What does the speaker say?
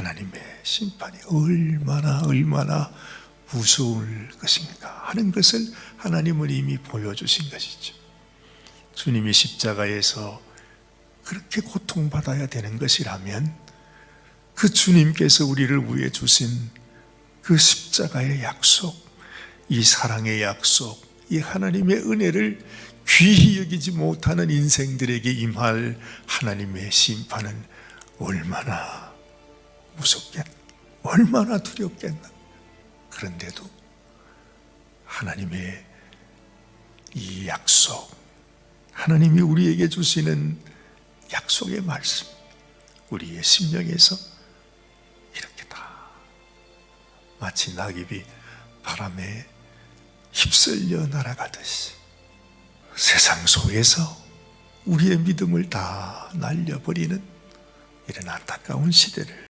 하나님의 심판이 얼마나 얼마나 무서울 것인가 하는 것을 하나님은 이미 보여주신 것이죠. 주님이 십자가에서 그렇게 고통받아야 되는 것이라면 그 주님께서 우리를 위해 주신 그 십자가의 약속, 이 사랑의 약속, 이 하나님의 은혜를 귀히 여기지 못하는 인생들에게 임할 하나님의 심판은 얼마나 무섭겠, 얼마나 두렵겠나. 그런데도 하나님의 이 약속, 하나님이 우리에게 주시는 약속의 말씀, 우리의 심령에서 이렇게 다 마치 낙엽이 바람에 휩쓸려 날아가듯이 세상 속에서 우리의 믿음을 다 날려버리는 이런 안타까운 시대를